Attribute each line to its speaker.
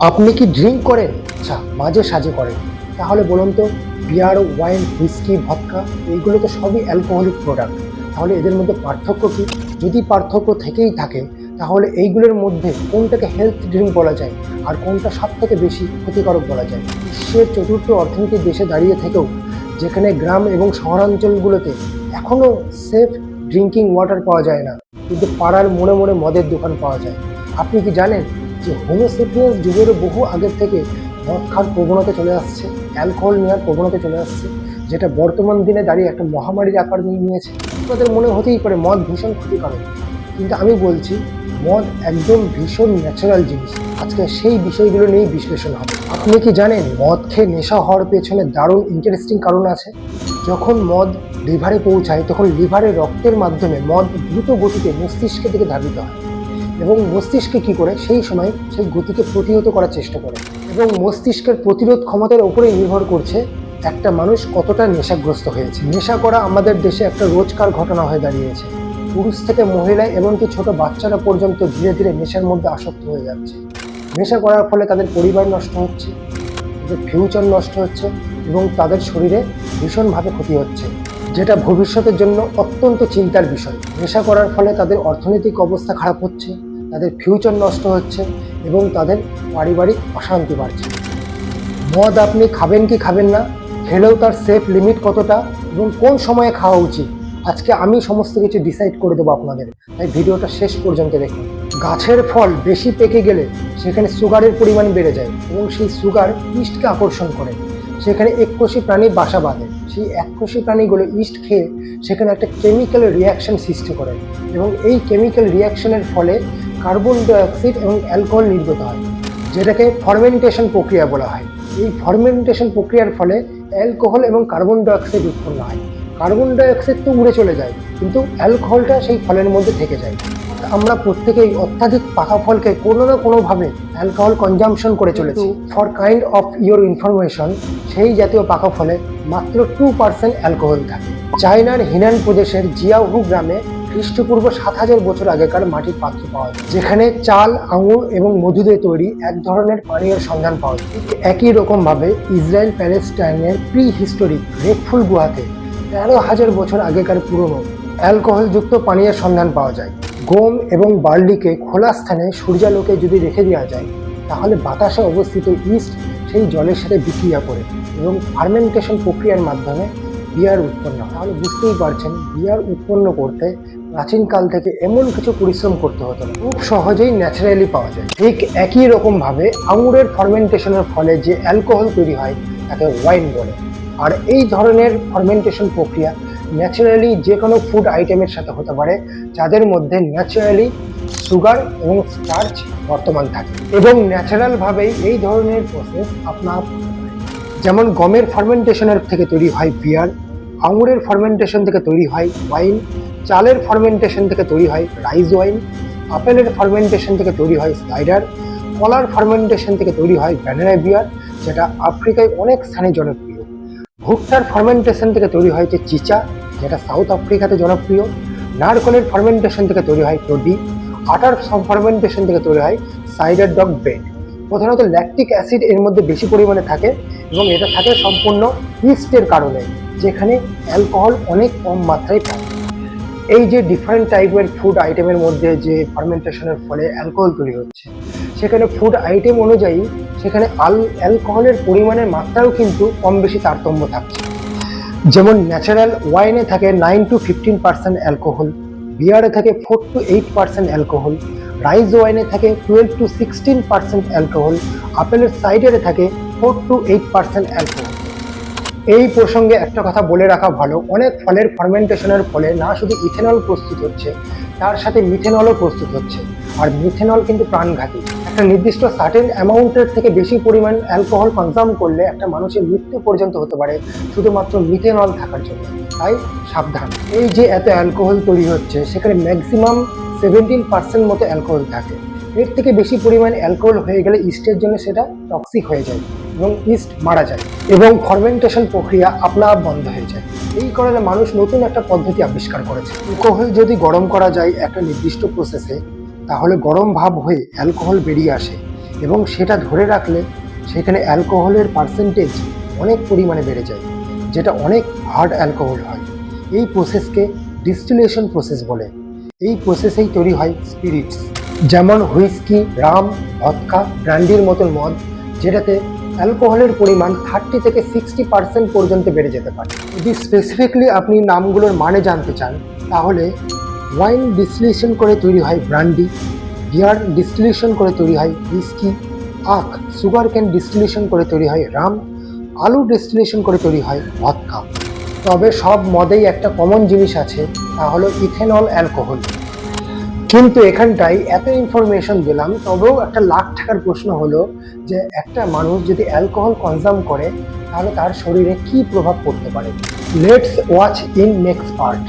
Speaker 1: আপনি কি ড্রিঙ্ক করেন? আচ্ছা মাঝে সাঝে করেন। তাহলে বলুন তো বিয়ার ওয়াইন হুইস্কি ভদকা এইগুলো তো সবই অ্যালকোহলিক প্রোডাক্ট তাহলে এদের মধ্যে পার্থক্য কী? যদি পার্থক্য থেকেই থাকে, তাহলে এইগুলোর মধ্যে কোনটাকে হেলথ ড্রিঙ্ক বলা যায়? আর কোনটা সব থেকে বেশি ক্ষতিকারক বলা যায়? বিশ্বের চতুর্থ অর্থনীতির দেশে দাঁড়িয়ে থেকেও, যেখানে গ্রাম এবং শহরাঞ্চলগুলোতে এখনও সেফ ড্রিঙ্কিং ওয়াটার পাওয়া যায় না। কিন্তু পাড়ার মোড়ে মোড়ে মদের দোকান পাওয়া যায়। আপনি কি জানেন যে হোমোসেপিয়ান্স যুগেরও বহু আগের থেকে মদ খাওয়ার প্রবণতা চলে আসছে অ্যালকোহল নেওয়ার প্রবণতা চলে আসছে, যেটা বর্তমান দিনে দাঁড়িয়ে একটা মহামারীর আকার নিয়ে নিয়েছে। তাদের মনে হতেই পারে মদ ভীষণ ক্ষতিকারক। কিন্তু আমি বলছি, মদ একদম ভীষণ ন্যাচারাল জিনিস। আজকে সেই বিষয়গুলো নিয়েই বিশ্লেষণ হবে। আপনি কি জানেন, মদ খেয়ে নেশা হওয়ার পেছনে দারুণ ইন্টারেস্টিং কারণ আছে? যখন মদ লিভারে পৌঁছায়, তখন লিভারে রক্তের মাধ্যমে মদ দ্রুত গতিতে মস্তিষ্কের দিকে ধাবিত হয়। এবং মস্তিষ্কে কি করে? সেই সময় সেই গতিকে প্রতিহত করার চেষ্টা করে। এবং মস্তিষ্কের প্রতিরোধ ক্ষমতার উপরে নির্ভর করছে একটা মানুষ কতটা নেশাগ্রস্ত হয়েছে। নেশা করা আমাদের দেশে একটা রোজকার ঘটনা হয়ে দাঁড়িয়েছে। পুরুষ থেকে মহিলা এমনকি ছোট বাচ্চারা পর্যন্ত ধীরে ধীরে নেশার মধ্যে আসক্ত হয়ে যাচ্ছে। নেশা করার ফলে তাদের পরিবার নষ্ট হচ্ছে, তাদের ফিউচার নষ্ট হচ্ছে এবং তাদের শরীরে ভীষণভাবে ক্ষতি হচ্ছে, যেটা ভবিষ্যতের জন্য অত্যন্ত চিন্তার বিষয়। নেশা করার ফলে তাদের অর্থনৈতিক অবস্থা খারাপ হচ্ছে তাদের ফিউচার নষ্ট হচ্ছে এবং তাদের পারিবারিক অশান্তি বাড়ছে। মদ আপনি খাবেন কি খাবেন না, খেলেও তার সেফ লিমিট কতটা এবং কোন সময়ে খাওয়া উচিত, আজকে আমি সমস্ত কিছু ডিসাইড করে দেবো আপনাদের। তাই ভিডিওটা শেষ পর্যন্ত দেখুন। গাছের ফল বেশি পেকে গেলে সেখানে সুগারের পরিমাণ বেড়ে যায় এবং সেই সুগার ইস্টকে আকর্ষণ করে। সেখানে এককোষী প্রাণী বাসা বাঁধে। সেই এককোষী প্রাণীগুলো ইস্ট খেয়ে সেখানে একটা কেমিক্যাল রিয়াকশন সৃষ্টি করে এবং এই কেমিক্যাল রিয়াকশনের ফলে কার্বন ডাইঅক্সাইড এবং অ্যালকোহল নির্গত হয়, যেটাকে ফরমেন্টেশন প্রক্রিয়া বলা হয়। এই ফরমেন্টেশন প্রক্রিয়ার ফলে অ্যালকোহল এবং কার্বন ডাইঅক্সাইড উৎপন্ন হয়। কার্বন ডাইঅক্সাইড তো উড়ে চলে যায়, কিন্তু অ্যালকোহলটা সেই ফলের মধ্যে থেকে যায়। আমরা প্রত্যেকেই অত্যাধিক পাকা ফলকে কোনো না কোনোভাবে অ্যালকোহল কনজামশন করে চলেছি। For kind of your information সেই জাতীয় পাকা ফলে মাত্র টু পার্সেন্ট অ্যালকোহল থাকে। চায়নার হিনান প্রদেশের জিয়াহু গ্রামে খ্রিস্টপূর্ব সাত হাজার বছর আগেকার মাটির পাত্র পাওয়া যায় যেখানে চাল আঙুর এবং মধু দিয়ে তৈরি এক ধরনের পানীয়ের সন্ধান পাওয়া যায়। একই রকমভাবে ইসরায়েল প্যালেস্টাইনের প্রি হিস্টোরিক রেকফুল গুহাতে তেরো হাজার বছর আগেকার পুরনো অ্যালকোহলযুক্ত পানীয়ের সন্ধান পাওয়া যায়। গম এবং বার্লিকে খোলা স্থানে সূর্যালোকে যদি রেখে দেওয়া যায়, তাহলে বাতাসে অবস্থিত ইস্ট সেই জলের সাথে বিক্রিয়া করে এবং ফার্মেন্টেশন প্রক্রিয়ার মাধ্যমে বিয়ার উৎপন্ন হয়। তাহলে বুঝতেই পারছেন, বিয়ার উৎপন্ন করতে প্রাচীনকাল থেকে এমন কিছু পরিশ্রম করতে হতো না। খুব সহজেই ন্যাচারালি পাওয়া যায়। ঠিক একই রকমভাবে আঙুরের ফার্মেন্টেশনের ফলে যে অ্যালকোহল তৈরি হয়, তাকে ওয়াইন বলে। আর এই ধরনের ফার্মেন্টেশন প্রক্রিয়া ন্যাচারালি যে কোনো ফুড আইটেমের সাথে হতে পারে, যাদের মধ্যে ন্যাচারালি সুগার এবং স্টার্চ বর্তমান থাকে। এবং ন্যাচারালভাবেই এই ধরনের প্রসেস আপনার যেমন গমের ফার্মেন্টেশনের থেকে তৈরি হয় বিয়ার আঙুরের ফার্মেন্টেশন থেকে তৈরি হয় ওয়াইন চালের ফার্মেন্টেশন থেকে তৈরি হয় রাইস ওয়াইন আপেলের ফার্মেন্টেশন থেকে তৈরি হয় সাইডার কলার ফার্মেন্টেশন থেকে তৈরি হয় ভ্যানিলা বিয়ার যেটা আফ্রিকায় অনেক স্থানে জনপ্রিয়। ভুট্টার ফার্মেন্টেশন থেকে তৈরি হয় যে চিচা যেটা সাউথ আফ্রিকাতে জনপ্রিয়। নারকলের ফার্মেন্টেশন থেকে তৈরি হয় টোডি আটার ফার্মেন্টেশন থেকে তৈরি হয় সাইডার ডগ ব্রেড প্রধানত ল্যাকটিক অ্যাসিড এর মধ্যে বেশি পরিমাণে থাকে এবং এটা থাকে সম্পূর্ণ ইস্টের কারণে, যেখানে অ্যালকোহল অনেক কম মাত্রায় থাকে। এই যে ডিফারেন্ট টাইপের ফুড আইটেমের মধ্যে যে ফার্মেন্টেশনের ফলে অ্যালকোহল তৈরি হচ্ছে, সেখানে ফুড আইটেম অনুযায়ী সেখানে আল অ্যালকোহলের পরিমাণের মাত্রাও কিন্তু কম বেশি তারতম্য থাকছে। যেমন ন্যাচারাল ওয়াইনে থাকে nine to fifteen percent alcohol বিয়ারে থাকে four to eight percent alcohol rice ওয়াইনে থাকে twelve to sixteen percent alcohol আপেলের সাইডারে থাকে four to eight percent alcohol এই প্রসঙ্গে একটা কথা বলে রাখা ভালো, অনেক ফলের ফার্মেন্টেশনের ফলে না শুধু ইথেনল প্রস্তুত হচ্ছে, তার সাথে মিথেনলও প্রস্তুত হচ্ছে। আর মিথেনল কিন্তু প্রাণঘাতী। একটা নির্দিষ্ট সার্টেন অ্যামাউন্টের থেকে বেশি পরিমাণ অ্যালকোহল কনজাম করলে একটা মানুষের মৃত্যু পর্যন্ত হতে পারে শুধুমাত্র মিথেনল থাকার জন্য। তাই সাবধান। এই যে এত অ্যালকোহল তৈরি হচ্ছে, সেখানে ম্যাক্সিমাম সেভেন্টিন পার্সেন্ট মতো অ্যালকোহল থাকে। এর থেকে বেশি পরিমাণ অ্যালকোহল হয়ে গেলে ইস্টের জন্য সেটা টক্সিক হয়ে যায় এবং ইস্ট মারা যায় এবং ফার্মেন্টেশন প্রক্রিয়া আপনা আপ বন্ধ হয়ে যায়। এই কারণে মানুষ নতুন একটা পদ্ধতি আবিষ্কার করেছে। অ্যালকোহল যদি গরম করা যায় একটা নির্দিষ্ট প্রসেসে তাহলে গরম ভাব হয়ে অ্যালকোহল বেরিয়ে আসে এবং সেটা ধরে রাখলে সেখানে অ্যালকোহলের পার্সেন্টেজ অনেক পরিমাণে বেড়ে যায়, যেটা অনেক হার্ড অ্যালকোহল হয়। এই প্রসেসকে ডিস্টিলেশন প্রসেস বলে। এই প্রসেসেই তৈরি হয় স্পিরিটস, যেমন হুইস্কি, রাম, ভদকা, ব্র্যান্ডির মতন মদ, যেটাতে অ্যালকোহলের পরিমাণ থার্টি থেকে সিক্সটি পার্সেন্ট পর্যন্ত বেড়ে যেতে পারে। যদি স্পেসিফিকলি আপনি নামগুলোর মানে জানতে চান, তাহলে ওয়াইন ডিস্টিলেশন করে তৈরি হয় ব্র্যান্ডি বিয়ার ডিস্টিলেশন করে তৈরি হয় হুইস্কি আখ সুগার ক্যান ডিস্টিলেশন করে তৈরি হয় রাম আলু ডিস্টিলেশন করে তৈরি হয় ভদকা তবে সব মদেই একটা কমন জিনিস আছে, তা হলো ইথেনল অ্যালকোহল কিন্তু এখানটায় এত ইনফরমেশন দিলাম তবেও একটা লাখ টাকার প্রশ্ন হলো যে একটা মানুষ যদি অ্যালকোহল কনজাম করে, তাহলে তার শরীরে কি প্রভাব পড়তে পারে? Let's watch in next part